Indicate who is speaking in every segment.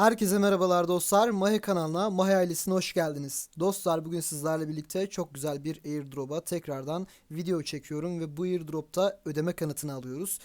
Speaker 1: Herkese merhabalar dostlar. Mahe kanalına, Mahe ailesine hoş geldiniz. Dostlar bugün sizlerle birlikte çok güzel bir airdrop'a tekrardan video çekiyorum ve bu airdrop'ta ödeme kanıtını alıyoruz.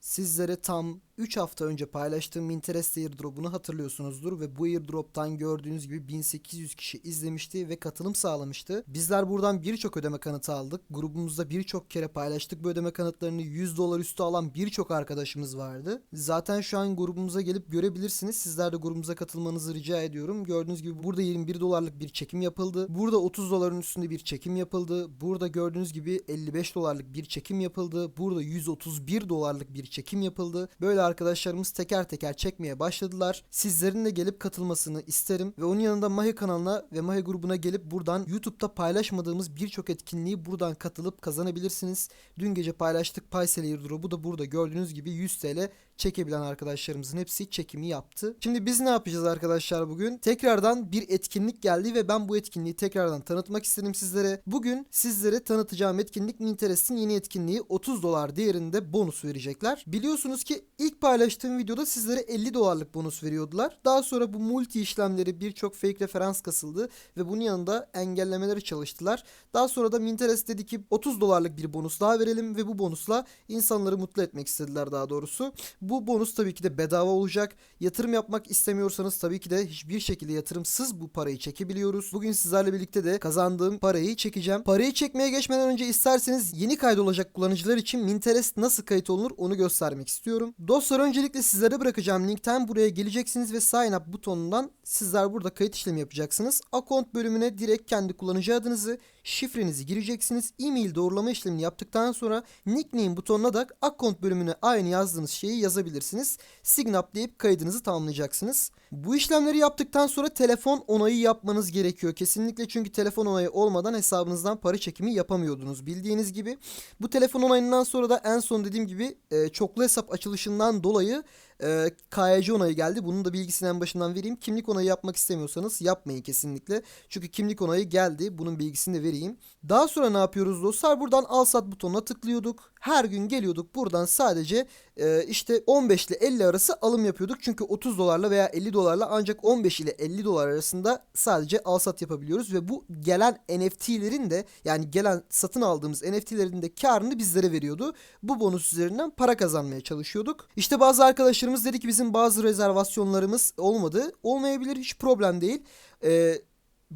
Speaker 1: Sizlere tam 3 hafta önce paylaştığım Interest airdrop'unu hatırlıyorsunuzdur ve bu airdrop'tan gördüğünüz gibi 1800 kişi izlemişti ve katılım sağlamıştı. Bizler buradan birçok ödeme kanıtı aldık. Grubumuzda birçok kere paylaştık bu ödeme kanıtlarını 100 dolar üstü alan birçok arkadaşımız vardı. Zaten şu an grubumuza gelip görebilirsiniz. Sizler de grubumuza katılmanızı rica ediyorum. Gördüğünüz gibi burada 21 dolarlık bir çekim yapıldı. Burada 30 doların üstünde bir çekim yapıldı. Burada gördüğünüz gibi 55 dolarlık bir çekim yapıldı. Burada 131 dolarlık bir çekim yapıldı. Böyle arkadaşlarımız teker teker çekmeye başladılar. Sizlerin de gelip katılmasını isterim ve onun yanında Mahi kanalına ve Mahi grubuna gelip buradan YouTube'da paylaşmadığımız birçok etkinliği buradan katılıp kazanabilirsiniz. Dün gece paylaştık Paysel Airdrop'u da burada gördüğünüz gibi 100 TL çekebilen arkadaşlarımızın hepsi çekimi yaptı. Şimdi biz ne yapacağız arkadaşlar bugün? Tekrardan bir etkinlik geldi ve ben bu etkinliği tekrardan tanıtmak istedim sizlere. Bugün sizlere tanıtacağım etkinlik Minterest'in yeni etkinliği 30 dolar değerinde bonus verecekler. Biliyorsunuz ki ilk paylaştığım videoda sizlere 50 dolarlık bonus veriyordular. Daha sonra bu multi işlemleri birçok fake referans kasıldı ve bunun yanında engellemeleri çalıştılar. Daha sonra da Minterest dedi ki 30 dolarlık bir bonus daha verelim ve bu bonusla insanları mutlu etmek istediler daha doğrusu. Bu bonus tabii ki de bedava olacak. Yatırım yapmak istemiyorsanız tabii ki de hiçbir şekilde yatırımsız bu parayı çekebiliyoruz. Bugün sizlerle birlikte de kazandığım parayı çekeceğim. Parayı çekmeye geçmeden önce isterseniz yeni kaydolacak kullanıcılar için Minterest nasıl kayıt olunur onu göstermek istiyorum. Dostlar öncelikle sizlere bırakacağım linkten buraya geleceksiniz ve sign up butonundan sizler burada kayıt işlemi yapacaksınız. Account bölümüne direkt kendi kullanıcı adınızı, şifrenizi gireceksiniz. E-mail doğrulama işlemini yaptıktan sonra nickname butonuna da account bölümüne aynı yazdığınız şeyi yazabilirsiniz. Sign up deyip kaydınızı tamamlayacaksınız. Bu işlemleri yaptıktan sonra telefon onayı yapmanız gerekiyor. Kesinlikle çünkü telefon onayı olmadan hesabınızdan para çekimi yapamıyordunuz bildiğiniz gibi. Bu telefon onayından sonra da en son dediğim gibi e, çoklu hesap açılışından dolayı e, KYC onayı geldi. Bunun da bilgisini en başından vereyim. Kimlik onayı yapmak istemiyorsanız yapmayın kesinlikle. Çünkü kimlik onayı geldi. Bunun bilgisini de vereyim. Daha sonra ne yapıyoruz dostlar? Buradan al sat butonuna tıklıyorduk. Her gün geliyorduk. Buradan sadece e, işte 15 ile 50 arası alım yapıyorduk. Çünkü 30 dolarla veya 50 dolarla ancak 15 ile 50 dolar arasında sadece al sat yapabiliyoruz. Ve bu gelen NFT'lerin de yani gelen satın aldığımız NFT'lerin de karını bizlere veriyordu. Bu bonus üzerinden para kazanmaya çalışıyorduk. İşte bazı arkadaşlarımız dedi ki bizim bazı rezervasyonlarımız olmadı. Olmayabilir hiç problem değil. Eee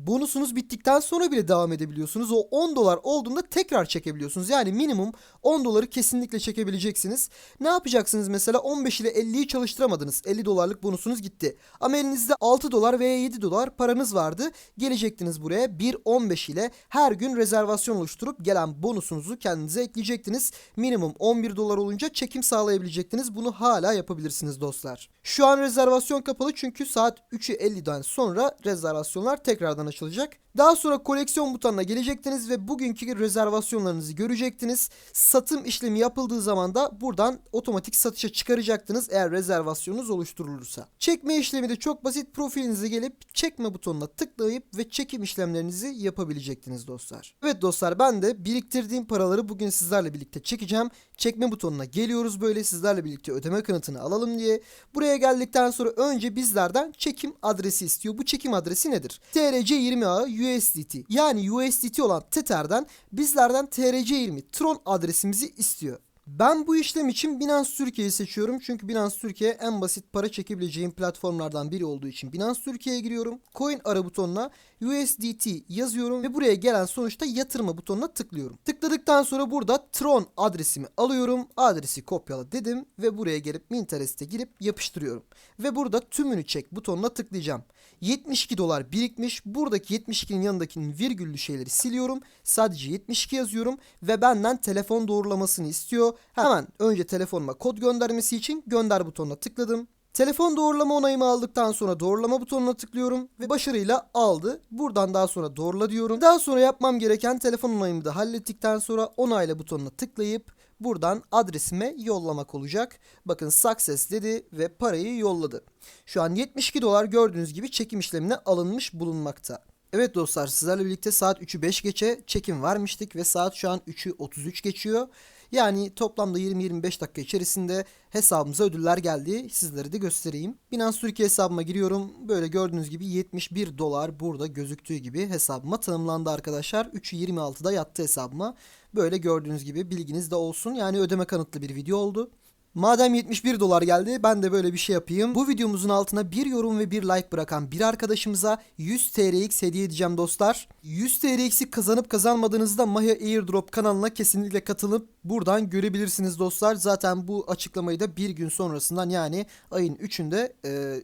Speaker 1: bonusunuz bittikten sonra bile devam edebiliyorsunuz. O 10 dolar olduğunda tekrar çekebiliyorsunuz. Yani minimum 10 doları kesinlikle çekebileceksiniz. Ne yapacaksınız mesela 15 ile 50'yi çalıştıramadınız. 50 dolarlık bonusunuz gitti. Ama elinizde 6 dolar veya 7 dolar paranız vardı. Gelecektiniz buraya 1.15 ile her gün rezervasyon oluşturup gelen bonusunuzu kendinize ekleyecektiniz. Minimum 11 dolar olunca çekim sağlayabilecektiniz. Bunu hala yapabilirsiniz dostlar. Şu an rezervasyon kapalı çünkü saat 3'ü 50'den sonra rezervasyonlar tekrardan açılacak. Daha sonra koleksiyon butonuna gelecektiniz ve bugünkü rezervasyonlarınızı görecektiniz. Satım işlemi yapıldığı zaman da buradan otomatik satışa çıkaracaktınız eğer rezervasyonunuz oluşturulursa. Çekme işlemi de çok basit. Profilinize gelip çekme butonuna tıklayıp ve çekim işlemlerinizi yapabilecektiniz dostlar. Evet dostlar ben de biriktirdiğim paraları bugün sizlerle birlikte çekeceğim. Çekme butonuna geliyoruz böyle sizlerle birlikte ödeme kanıtını alalım diye. Buraya geldikten sonra önce bizlerden çekim adresi istiyor. Bu çekim adresi nedir? TRC20A USDT yani USDT olan Tether'den bizlerden TRC20 Tron adresimizi istiyor. Ben bu işlem için Binance Türkiye'yi seçiyorum. Çünkü Binance Türkiye en basit para çekebileceğim platformlardan biri olduğu için Binance Türkiye'ye giriyorum. Coin ara butonuna USDT yazıyorum ve buraya gelen sonuçta yatırma butonuna tıklıyorum. Tıkladıktan sonra burada Tron adresimi alıyorum. Adresi kopyala dedim ve buraya gelip Minterest'e girip yapıştırıyorum. Ve burada tümünü çek butonuna tıklayacağım. 72 dolar birikmiş. Buradaki 72'nin yanındakinin virgüllü şeyleri siliyorum. Sadece 72 yazıyorum ve benden telefon doğrulamasını istiyor. Hemen önce telefonuma kod göndermesi için gönder butonuna tıkladım. Telefon doğrulama onayımı aldıktan sonra doğrulama butonuna tıklıyorum ve başarıyla aldı. Buradan daha sonra doğrula diyorum. Daha sonra yapmam gereken telefon onayımı da hallettikten sonra onayla butonuna tıklayıp buradan adresime yollamak olacak. Bakın success dedi ve parayı yolladı. Şu an 72 dolar gördüğünüz gibi çekim işlemine alınmış bulunmakta. Evet dostlar sizlerle birlikte saat 3'ü 5 geçe çekim vermiştik ve saat şu an 3'ü 33 geçiyor. Yani toplamda 20-25 dakika içerisinde hesabımıza ödüller geldi. Sizlere de göstereyim. Binance Türkiye hesabıma giriyorum. Böyle gördüğünüz gibi 71 dolar burada gözüktüğü gibi hesabıma tanımlandı arkadaşlar. 3'ü 26'da yattı hesabıma. Böyle gördüğünüz gibi bilginiz de olsun. Yani ödeme kanıtlı bir video oldu. Madem 71 dolar geldi ben de böyle bir şey yapayım. Bu videomuzun altına bir yorum ve bir like bırakan bir arkadaşımıza 100 TRX hediye edeceğim dostlar. 100 TRX'i kazanıp kazanmadığınızı da Maya Airdrop kanalına kesinlikle katılıp buradan görebilirsiniz dostlar. Zaten bu açıklamayı da bir gün sonrasından yani ayın 3'ünde e,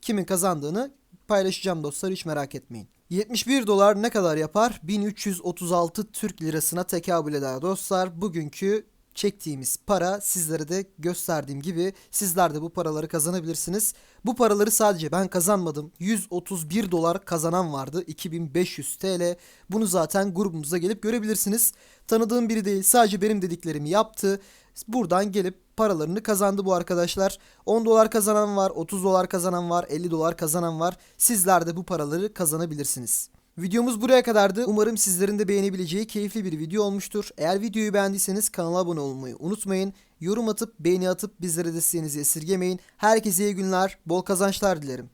Speaker 1: kimin kazandığını paylaşacağım dostlar hiç merak etmeyin. 71 dolar ne kadar yapar? 1336 Türk lirasına tekabül eder dostlar. Bugünkü çektiğimiz para sizlere de gösterdiğim gibi sizler de bu paraları kazanabilirsiniz. Bu paraları sadece ben kazanmadım. 131 dolar kazanan vardı. 2500 TL. Bunu zaten grubumuza gelip görebilirsiniz. Tanıdığım biri değil sadece benim dediklerimi yaptı. Buradan gelip paralarını kazandı bu arkadaşlar. 10 dolar kazanan var, 30 dolar kazanan var, 50 dolar kazanan var. Sizler de bu paraları kazanabilirsiniz. Videomuz buraya kadardı. Umarım sizlerin de beğenebileceği keyifli bir video olmuştur. Eğer videoyu beğendiyseniz kanala abone olmayı unutmayın. Yorum atıp beğeni atıp bizlere desteğinizi esirgemeyin. Herkese iyi günler, bol kazançlar dilerim.